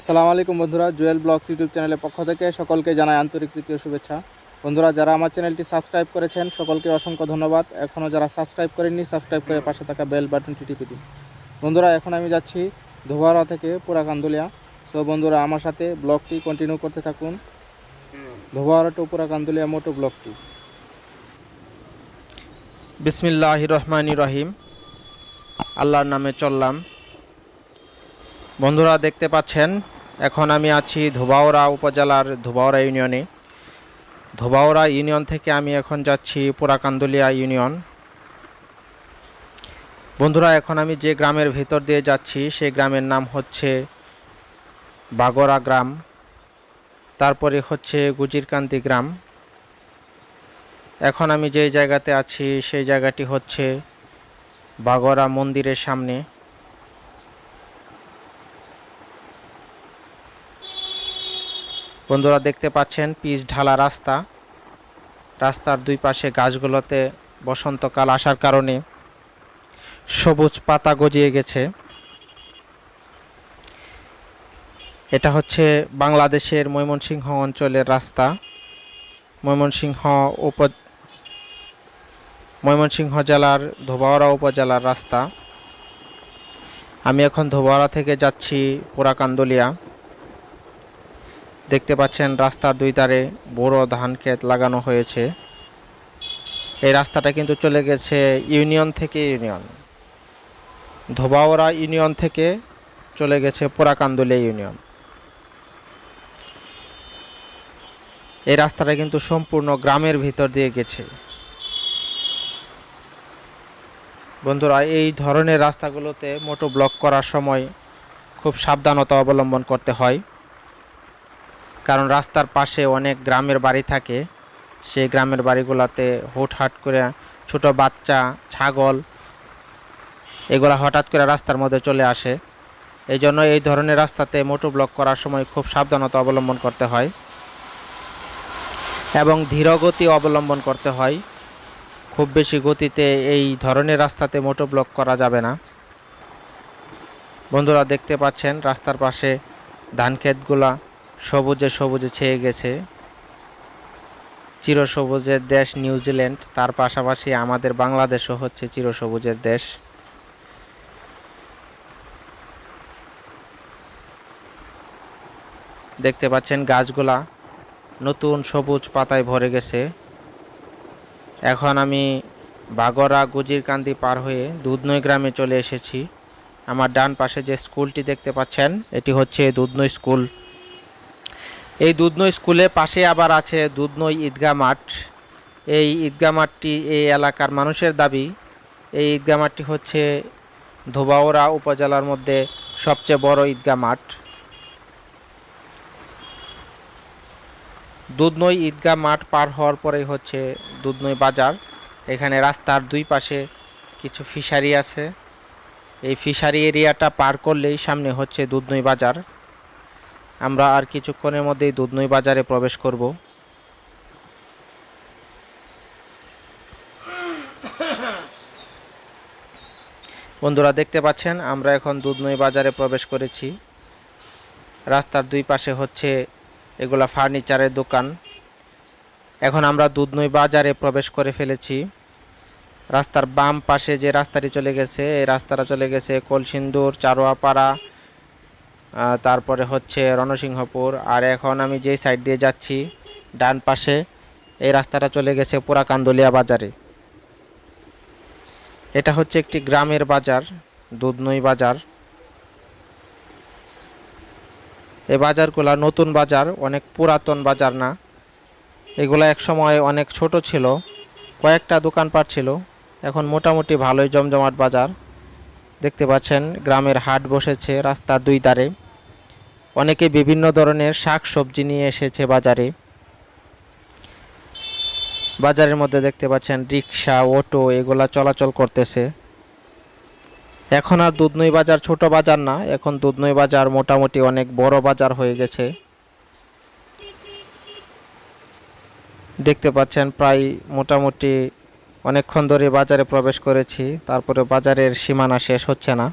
আসসালামু আলাইকুম বন্ধুরা, জুয়েল ব্লগস ইউটিউব চ্যানেলের পক্ষ থেকে সকলকে জানাই আন্তরিক প্রীতি শুভেচ্ছা। বন্ধুরা, যারা আমার চ্যানেলটি সাবস্ক্রাইব করেছেন, সকলকে অসংখ্য ধন্যবাদ। এখনও যারা সাবস্ক্রাইব করেননি, সাবস্ক্রাইব করে পাশে থাকা বেল বাটনটি টিপে দিন। বন্ধুরা, এখন আমি যাচ্ছি ধোবাড়া থেকে পুরা কান্দুলিয়া। সো বন্ধুরা, আমার সাথে ব্লগটি কন্টিনিউ করতে থাকুন। ধোবাড়া টু পুরা কান্দুলিয়া মোটো ব্লগটি। বিসমিল্লাহ রহমান রহিম। আল্লাহর নামে চললাম। বন্ধুরা দেখতে পাচ্ছেন, এখন আমি আছি ধোবাওড়া উপজেলার ধোবাওড়া ইউনিয়নে। ধোবাওড়া ইউনিয়ন থেকে আমি এখন যাচ্ছি পুরাকান্দুলিয়া ইউনিয়ন। বন্ধুরা, এখন আমি যে গ্রামের ভেতর দিয়ে যাচ্ছি, সেই গ্রামের নাম হচ্ছে বাগরা গ্রাম। তারপরে হচ্ছে গুজিরকান্তি গ্রাম। এখন আমি যেই জায়গাতে আছি, সেই জায়গাটি হচ্ছে বাগরা মন্দিরের সামনে। বন্ধুরা দেখতে পাচ্ছেন, পিচ ঢালা রাস্তা। রাস্তার দুই পাশে গাছগুলোতে বসন্তকাল আসার কারণে সবুজ পাতা গজিয়ে গেছে। এটা হচ্ছে বাংলাদেশের ময়মনসিংহ অঞ্চলের রাস্তা। ময়মনসিংহ উপ ময়মনসিংহ জেলার ধোবাওড়া উপজেলার রাস্তা। আমি এখন ধোবাওড়া থেকে যাচ্ছি পোড়াকান্দলিয়া। দেখতে পাচ্ছেন রাস্তার দুই ধারে বড় ধান ক্ষেত লাগানো হয়েছে। এই রাস্তাটা কিন্তু চলে গেছে ইউনিয়ন থেকে ইউনিয়ন। ধোবাওড়া ইউনিয়ন থেকে চলে গেছে পোড়াকান্দলিয়া ইউনিয়ন। এই রাস্তাটা কিন্তু সম্পূর্ণ গ্রামের ভিতর দিয়ে গেছে। বন্ধুরা, এই ধরনের রাস্তাগুলোতে মোটো ব্লক করার সময় খুব সাবধানতা অবলম্বন করতে হয়। কারণ রাস্তার পাশে অনেক গ্রামের বাড়ি থাকে। সেই গ্রামের বাড়িগুলোতে হুটহাট করে ছোট বাচ্চা, ছাগল এগুলা হঠাৎ করে রাস্তার মধ্যে চলে আসে। এই জন্য এই ধরনের রাস্তাতে মোটো ব্লক করার সময় খুব সাবধানতা অবলম্বন করতে হয় এবং ধীরগতি অবলম্বন করতে হয়। খুব বেশি গতিতে এই ধরনের রাস্তাতে মোটো ব্লক করা যাবে না। বন্ধুরা দেখতে পাচ্ছেন রাস্তার পাশে ধান ক্ষেতগুলা সবুজে সবুজে ছেয়ে গেছে। চিরসবুজের দেশ নিউজিল্যান্ড, তার পাশাপাশি আমাদের বাংলাদেশও হচ্ছে চিরসবুজের দেশ। দেখতে পাচ্ছেন গাছগুলা নতুন সবুজ পাতায় ভরে গেছে। এখন আমি বাগরা গুজিরকান্দি পার হয়ে দুধনৈ গ্রামে চলে এসেছি। আমার ডান পাশে যে স্কুলটি দেখতে পাচ্ছেন, এটি হচ্ছে দুধনৈ স্কুল। এই দুধনই স্কুলে পাশে আবার আছে দুধনই ঈদগাহ মাঠ। এই ঈদগাহ মাঠটি এই এলাকার মানুষের দাবি। এই ঈদগাহ মাঠটি হচ্ছে ধোবাওড়া উপজেলার মধ্যে সবচেয়ে বড় ঈদগাহ মাঠ। দুধনই ঈদগাহ মাঠ পার হওয়ার পরেই হচ্ছে দুধনই বাজার। এখানে রাস্তার দুই পাশে কিছু ফিশারি আছে। এই ফিশারি এরিয়াটা পার করলেই সামনে হচ্ছে দুধনই বাজার। আমরা আর কিছুক্ষণের মধ্যেই দুধনই বাজারে প্রবেশ করব। বন্ধুরা, দেখতে পাচ্ছেন, আমরা এখন দুধনই বাজারে প্রবেশ করেছি। রাস্তার দুই পাশে হচ্ছে এগুলা ফার্নিচারের দোকান। এখন আমরা দুধনই বাজারে প্রবেশ করে ফেলেছি। রাস্তার বাম পাশে যে রাস্তাটি চলে গেছে, এই রাস্তাটা চলে গেছে কলসিন্দুর, চারোয়াপাড়া তারপরে হচ্ছে রণসিংহপুর, আর এখন আমি যেই সাইড দিয়ে যাচ্ছি, ডান পাশে, এই রাস্তাটা চলে গেছে পুরা কান্দলিয়া বাজারে। এটা হচ্ছে একটি গ্রামের বাজার দুধনই বাজার। এই বাজারগুলা নতুন বাজার, অনেক পুরাতন বাজার না। এগুলো এক সময় অনেক ছোট ছিল, কয়েকটা দোকানপাট ছিল, এখন মোটামুটি ভালোই জমজমাট বাজার। দেখতে পাচ্ছেন, গ্রামের হাট বসেছে রাস্তার দুই ধারে। অনেকে বিভিন্ন ধরনের শাক সবজি নিয়ে এসেছে বাজারে। বাজারের মধ্যে দেখতে পাচ্ছেন, রিক্সা, অটো এগুলা চলাচল করতেছে। এখন আর দুধনই বাজার ছোট বাজার না, এখন দুধনই বাজার মোটামুটি অনেক বড় বাজার হয়ে গেছে। দেখতে পাচ্ছেন, প্রায় মোটামুটি অনেকক্ষণ ধরে বাজারে প্রবেশ করেছি, তারপরে বাজারের সীমানা শেষ হচ্ছে না।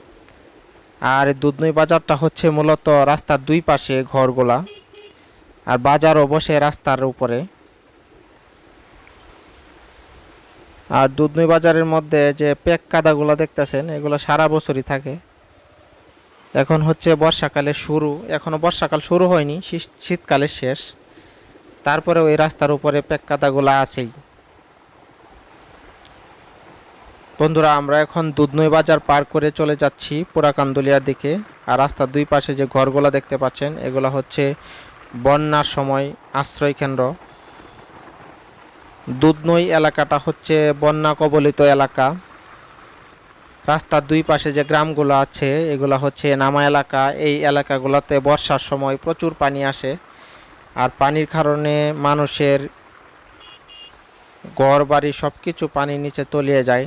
আর দুধনই বাজারটা হচ্ছে মূলত রাস্তার দুই পাশে ঘরগুলা, আর বাজারও বসে রাস্তার উপরে। আর দুধনই বাজারের মধ্যে যে পেক কাদাগুলো দেখতেছেন, এগুলো সারা বছরই থাকে। এখন হচ্ছে বর্ষাকালে শুরু এখনও বর্ষাকাল শুরু হয়নি, শীত- শীতকালের শেষ। তারপরে ওই রাস্তার উপরে প্যাক কাদাগুলো আছেই। বন্ধুরা, আমরা এখন দুধনই বাজার পার করে চলে যাচ্ছি পুরাকান্দুলিয়ার দিকে। আর রাস্তার দুই পাশে যে ঘরগুলো দেখতে পাচ্ছেন, এগুলো হচ্ছে বন্যার সময় আশ্রয় কেন্দ্র। দুধনই এলাকাটা হচ্ছে বন্যা কবলিত এলাকা। রাস্তার দুই পাশে যে গ্রামগুলো আছে, এগুলো হচ্ছে নামা এলাকা। এই এলাকাগুলোতে বর্ষার সময় প্রচুর পানি আসে। আর পানির কারণে মানুষের ঘর বাড়ি সব কিছু পানির নিচে তলিয়ে যায়।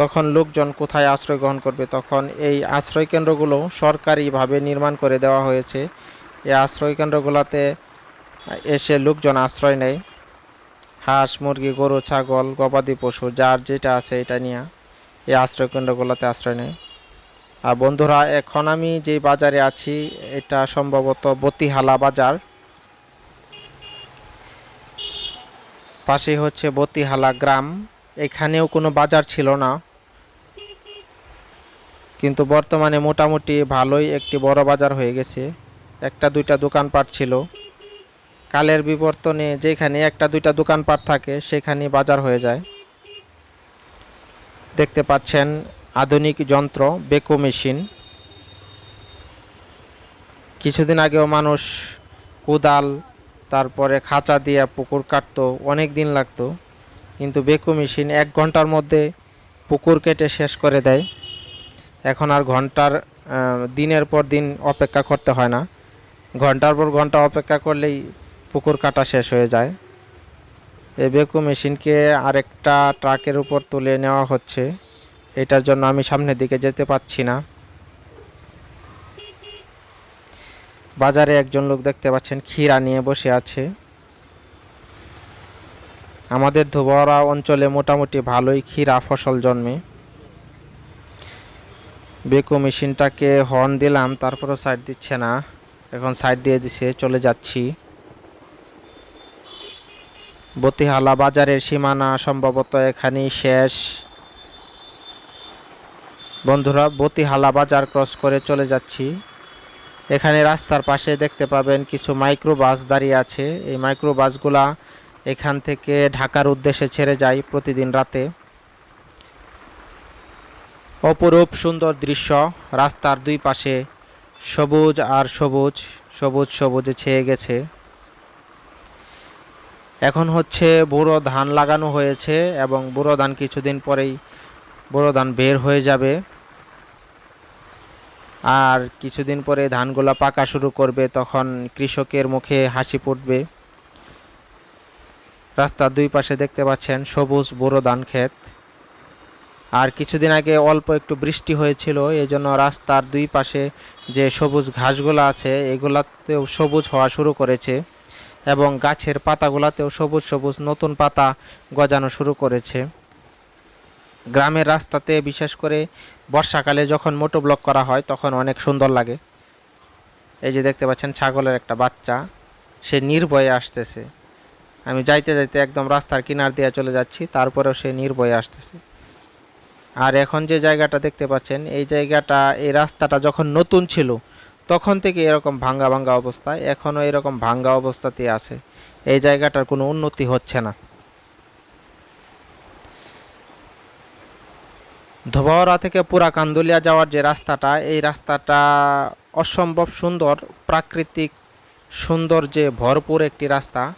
তখন লোকজন কোথায় আশ্রয় গ্রহণ করবে? তখন এই আশ্রয় কেন্দ্রগুলো সরকারিভাবে নির্মাণ করে দেওয়া হয়েছে। এই আশ্রয় কেন্দ্রগুলোতে এসে লোকজন আশ্রয় নেয়। হাঁস, মুরগি, গরু, ছাগল, গবাদি পশু, যার যেটা আছে এটা নিয়ে এই আশ্রয় কেন্দ্রগুলোতে আশ্রয় নেয়। আর বন্ধুরা, এখন আমি যে বাজারে আছি, এটা সম্ভবত বতিহালা বাজার। পাশে হচ্ছে বতিহালা গ্রাম। এখানেও কোনো বাজার ছিল না। কিন্তু বর্তমানে মোটামুটি ভালোই একটি বড় বাজার হয়ে গেছে। একটা দুইটা দোকানপাট ছিল। কালের বিবর্তনে যেখানে একটা দুইটা দোকানপাট থাকে সেখানে বাজার হয়ে যায়। দেখতে পাচ্ছেন আধুনিক যন্ত্র, বেকো মেশিন। কিছুদিন আগেও মানুষ কোদাল, তারপরে খাঁচা দিয়ে পুকুর কাটতো, অনেক দিন লাগতো। কিন্তু বেকো মেশিন এক ঘণ্টার মধ্যে পুকুর কেটে শেষ করে দেয়। এখন আর ঘণ্টার দিনের পর দিন অপেক্ষা করতে হয় না। ঘণ্টার পর ঘণ্টা অপেক্ষা করলেই পুকুর কাটা শেষ হয়ে যায়। এই বেকু মেশিনকে আরেকটা ট্রাকের উপর তুলে নেওয়া হচ্ছে। এটার জন্য আমি সামনের দিকে যেতে পাচ্ছি না। বাজারে একজন লোক দেখতে পাচ্ছেন, ক্ষীরা নিয়ে বসে আছে। আমাদের ধোবরা অঞ্চলে মোটামুটি ভালোই ক্ষীরা ফসল জন্মে। বেকু মেশিনটাকে হর্ন দিলাম, তারপরও সাইড দিচ্ছে না। এখন সাইড দিয়ে দিছে, চলে যাচ্ছি। বতিহালা বাজারের সীমানা সম্ভবত এখানেই শেষ। বন্ধুরা, বতিহালা বাজার ক্রস করে চলে যাচ্ছি। এখানে রাস্তার পাশে দেখতে পাবেন কিছু মাইক্রো বাস দাঁড়িয়ে আছে। এই মাইক্রো বাসগুলা এখান থেকে ঢাকার উদ্দেশ্যে ছেড়ে যায় প্রতিদিন রাতে। অপরূপ সুন্দর দৃশ্য। রাস্তার দুই পাশে সবুজ আর সবুজ সবুজ সবুজে ছেয়ে গেছে। এখন হচ্ছে বুড়ো ধান লাগানো হয়েছে এবং বুড়ো ধান কিছুদিন পরেই বুড়ো ধান বের হয়ে যাবে। আর কিছুদিন পরে ধানগুলো পাকা শুরু করবে, তখন কৃষকের মুখে হাসি ফুটবে। রাস্তার দুই পাশে দেখতে পাচ্ছেন সবুজ বুড়ো ধান ক্ষেত। আর কিছুদিন আগে অল্প একটু বৃষ্টি হয়েছিল এই জন্য রাস্তার দুই পাশে যে সবুজ ঘাসগুলো আছে, এগুলাতেও সবুজ হওয়া শুরু করেছে এবং গাছের পাতাগুলাতেও সবুজ সবুজ নতুন পাতা গজানো শুরু করেছে। গ্রামের রাস্তাতে, বিশেষ করে বর্ষাকালে যখন মোটো ব্লক করা হয়, তখন অনেক সুন্দর লাগে। এই যে দেখতে পাচ্ছেন, ছাগলের একটা বাচ্চা, সে নির্ভয়ে আসতেছে। আমি যাইতে যাইতে একদম রাস্তার কিনার দিয়ে চলে যাচ্ছি, তারপরেও সে নির্ভয়ে আসতেছে। আর এখন যে জায়গাটা দেখতে পাচ্ছেন, এই জায়গাটা, এই রাস্তাটা যখন নতুন ছিল, তখন থেকে এরকম ভাঙ্গা ভাঙ্গা অবস্থায় এখনও এরকম ভাঙ্গা অবস্থাতেই আছে। এই জায়গাটার কোনো উন্নতি হচ্ছে না। ধোবাওড়া থেকে পুরা কান্দুলিয়া যাওয়ার যে রাস্তাটা, এই রাস্তাটা অসম্ভব সুন্দর, প্রাকৃতিক সৌন্দর্যে ভরপুর একটি রাস্তা।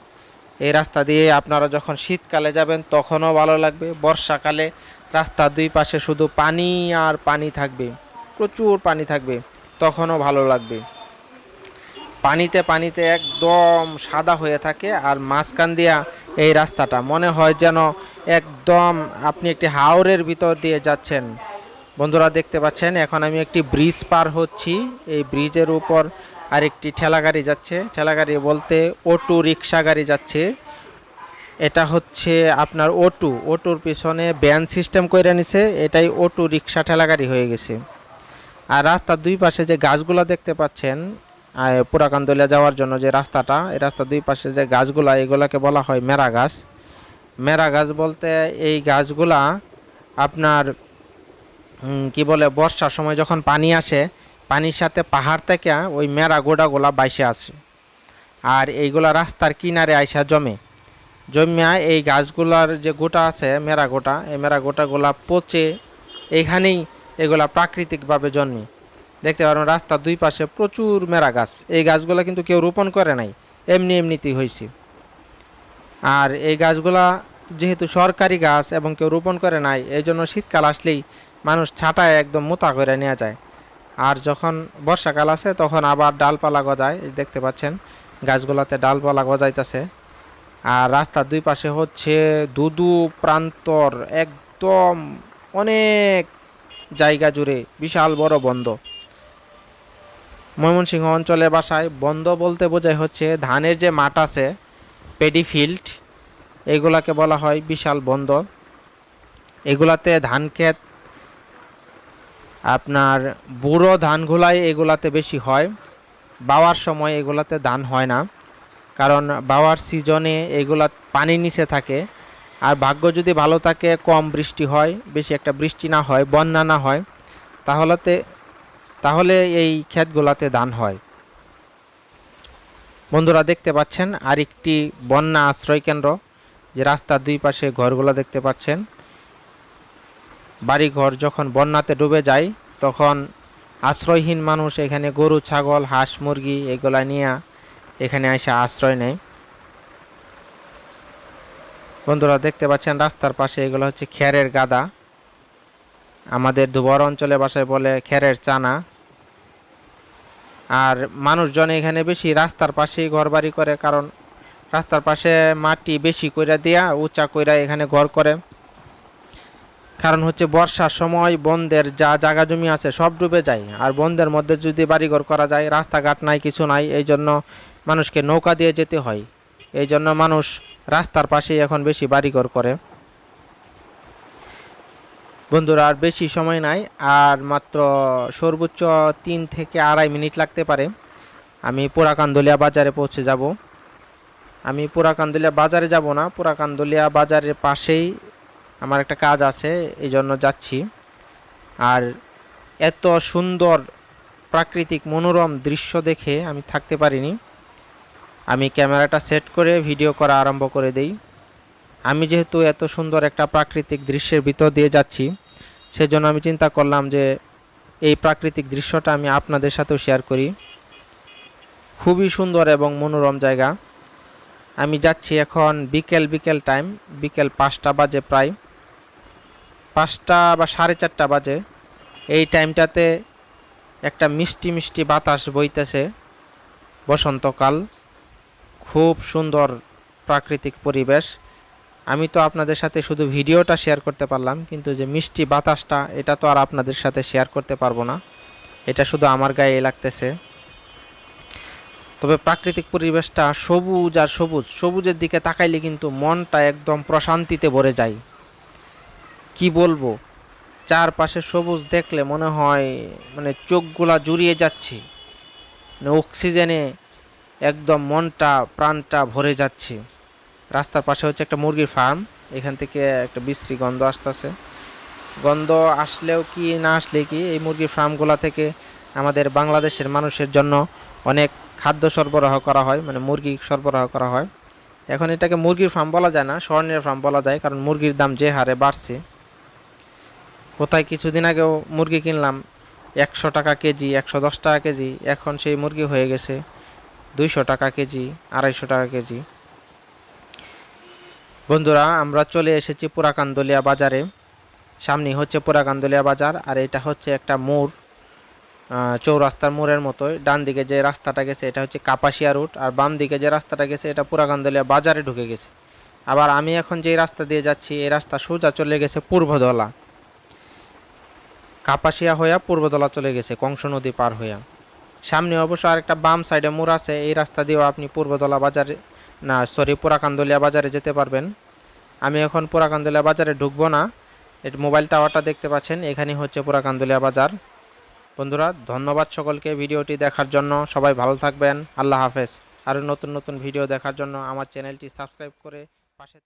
এই রাস্তা দিয়ে আপনারা যখন শীতকালে যাবেন, তখনও ভালো লাগবে। বর্ষাকালে রাস্তার দুই পাশে শুধু পানি আর পানি থাকবে, প্রচুর পানি থাকবে, তখনও ভালো লাগবে। পানিতে পানিতে একদম সাদা হয়ে থাকে আর মাঝখান দিয়া এই রাস্তাটা, মনে হয় যেন একদম আপনি একটি হাওরের ভিতর দিয়ে যাচ্ছেন। বন্ধুরা দেখতে পাচ্ছেন, এখন আমি একটি ব্রিজ পার হচ্ছি। এই ব্রিজের উপর আরেকটি ঠেলা গাড়ি যাচ্ছে। ঠেলা গাড়ি বলতে অটো রিক্সা গাড়ি যাচ্ছে। এটা হচ্ছে আপনার ওটু ওটুর পিছনে ব্যান সিস্টেম করে নিছে, এটাই ওটু রিক্সা ঠেলা গাড়ি হয়ে গেছে। আর রাস্তার দুই পাশে যে গাছগুলো দেখতে পাচ্ছেন পুরাকান্দলিয়া যাওয়ার জন্য যে রাস্তাটা, এই রাস্তার দুই পাশে যে গাছগুলা, এগুলাকে বলা হয় মেরা গাছ। মেরা গাছ বলতে এই গাছগুলা আপনার কি বলে, বর্ষার সময় যখন পানি আসে, পানির সাথে পাহাড় থেকে ওই মেরা গোড়াগুলা বাইসে আসে। আর এইগুলা রাস্তার কিনারে আইসা জমে। জমিয়া এই গাছগুলার যে গোটা আছে, মেরা গোটা, এই মেরা গোটাগুলা পচে এইখানেই এগুলা প্রাকৃতিকভাবে জন্মে। দেখতে পারেন রাস্তার দুই পাশে প্রচুর মেরা গাছ। এই গাছগুলা কিন্তু কেউ রোপণ করে নাই, এমনি এমনিতেই হয়েছে। আর এই গাছগুলা যেহেতু সরকারি গাছ এবং কেউ রোপণ করে নাই, এই জন্য শীতকাল আসলেই মানুষ ছাটায় একদম মোতা করে নেওয়া যায়। আর যখন বর্ষাকাল আসে, তখন আবার ডালপালা গজায়, দেখতে পাচ্ছেন, গাছগুলাতে ডালপালা গজাইতেছে। আর রাস্তার দুই পাশে হচ্ছে দুদু প্রান্তর, একদম অনেক জায়গা জুড়ে বিশাল বড় বন্ধ ময়মনসিংহ অঞ্চলে বাসায় বন্ধ বলতে বোঝায় হচ্ছে ধানের যে মাঠ আছে, পেডি ফিল্ড, এগুলাকে বলা হয় বিশাল বন্ধ এগুলাতে ধান ক্ষেত, আপনার বুড়ো ধানগুলাই এগুলাতে বেশি হয়। বাওয়ার সময় এগুলাতে ধান হয় না। কারণ বাওয়ার সিজনে এগুলা পানির নিচে থাকে। আর ভাগ্য যদি ভালো থাকে, কম বৃষ্টি হয়, বেশি একটা বৃষ্টি না হয়, বন্যা না হয়, তাহলেতে, তাহলে এই ক্ষেতগুলাতে ধান হয়। বন্ধুরা দেখতে পাচ্ছেন আরেকটি বন্যা আশ্রয় কেন্দ্র, যে রাস্তার দুই পাশে ঘরগুলো দেখতে পাচ্ছেন। বাড়িঘর যখন বন্যাতে ডুবে যায়, তখন আশ্রয়হীন মানুষ এখানে গরু, ছাগল, হাঁস, মুরগি এগুলা নিয়ে এখানে এসে আশ্রয় নেয়। বন্ধুরা, দেখতে পাচ্ছেন রাস্তার পাশে এগুলো হচ্ছে খেরের গাদা। আমাদের দুবর অঞ্চলে বাসায় বলে খেরের চানা। আর মানুষজন এখানে বেশি রাস্তার পাশেই ঘর বাড়ি করে, কারণ রাস্তার পাশে মাটি বেশি কইরা দিয়া উঁচা কইরা এখানে ঘর করে। কারণ হচ্ছে বর্ষার সময় বন্ধের যা জায়গা জমি আছে সব ডুবে যায়, আর বন্ধের মধ্যে যদি বাড়িঘর করা যায়, রাস্তাঘাট নাই, কিছু নাই এই জন্য মানুষকে নৌকা দিয়ে যেতে হয়। এই জন্য মানুষ রাস্তার পাশেই এখন বেশি বাড়িঘর করে। বন্ধুরা, আর বেশি সময় নাই, আর মাত্র সর্বোচ্চ তিন থেকে আড়াই মিনিট লাগতে পারে। আমি পুরাকান্দলিয়া বাজারে পৌঁছে যাব। আমি পুরাকান্দলিয়া বাজারে যাব না পুরাকান্দলিয়া বাজারের পাশেই আমার একটা কাজ আছে, এই জন্য যাচ্ছি। আর এত সুন্দর প্রাকৃতিক মনোরম দৃশ্য দেখে আমি থাকতে পারিনি। আমি ক্যামেরাটা সেট করে ভিডিও করা আরম্ভ করে দেই। আমি যেহেতু এত সুন্দর একটা প্রাকৃতিক দৃশ্যের ভিতর দিয়ে যাচ্ছি, সেজন্য আমি চিন্তা করলাম যে এই প্রাকৃতিক দৃশ্যটা আমি আপনাদের সাথেও শেয়ার করি। খুবই সুন্দর এবং মনোরম জায়গা। আমি যাচ্ছি এখন বিকেল বিকেল টাইম বিকেল পাঁচটা বাজে প্রায়। পাঁচটা বা সাড়ে চারটা বাজে। এই টাইমটাতে একটা মিষ্টি মিষ্টি বাতাস বইতেছে বসন্তকাল। খুব সুন্দর প্রাকৃতিক পরিবেশ। আমি তো আপনাদের সাথে শুধু ভিডিওটা শেয়ার করতে পারলাম, কিন্তু যে মিষ্টি বাতাসটা, এটা তো আর আপনাদের সাথে শেয়ার করতে পারব না। এটা শুধু আমার গায়ে লাগতেছে। তবে প্রাকৃতিক পরিবেশটা সবুজ আর সবুজ। সবুজের দিকে তাকাইলে কিন্তু মনটা একদম প্রশান্তিতে ভরে যায়। কি বলব? চারপাশে সবুজ দেখলে মনে হয় মানে চোখগুলা জুড়িয়ে যাচ্ছে। মানে অক্সিজেনে একদম মনটা, প্রাণটা ভরে যাচ্ছে। রাস্তার পাশে হচ্ছে একটা মুরগির ফার্ম। এখান থেকে একটা বিশ্রী গন্ধ আসতেছে। গন্ধ আসলেও কি, না আসলে কি, এই মুরগির ফার্মগুলা থেকে আমাদের বাংলাদেশের মানুষের জন্য অনেক খাদ্য সরবরাহ করা হয় মানে মুরগি সরবরাহ করা হয়। এখন এটাকে মুরগির ফার্ম বলা যায় না, স্বর্ণের ফার্ম বলা যায়, কারণ মুরগির দাম যে হারে বাড়ছে। কোথায় কিছুদিন আগেও মুরগি কিনলাম একশো টাকা কেজি, একশো দশ টাকা কেজি, এখন সেই মুরগি হয়ে গেছে। দুইশো টাকা কেজি, আড়াইশো টাকা কেজি। বন্ধুরা, আমরা চলে এসেছি পুরাকান্দলিয়া বাজারে। সামনে হচ্ছে পুরাকান্দলিয়া বাজার, আর এটা হচ্ছে একটা মোড় চৌরাস্তার মোড়ের মতোই। ডান দিকে যে রাস্তাটা গেছে, এটা হচ্ছে কাপাসিয়া রুট, আর বাম দিকে যে রাস্তাটা গেছে, এটা পুরাকান্দলিয়া বাজারে ঢুকে গেছে। আবার আমি এখন যে রাস্তা দিয়ে যাচ্ছি, এই রাস্তা সোজা চলে গেছে পূর্বদলা। কাপাসিয়া হইয়া পূর্বদলা চলে গেছে, কংস নদী পার হইয়া। সামনে অবশ্য আরেকটা বাম সাইডে মোড় আছে, এই রাস্তা দিয়েও আপনি পূর্বদলা বাজারে না সরি পুরাকান্দলিয়া বাজারে যেতে পারবেন। আমি এখন পুরাকান্দলিয়া বাজারে ঢুকবো না। এর মোবাইল টাওয়ারটা দেখতে পাচ্ছেন, এখানেই হচ্ছে পুরাকান্দলিয়া বাজার। বন্ধুরা, ধন্যবাদ সকলকে ভিডিওটি দেখার জন্য। সবাই ভালো থাকবেন। আল্লাহ হাফেজ। আরও নতুন নতুন ভিডিও দেখার জন্য আমার চ্যানেলটি সাবস্ক্রাইব করে পাশে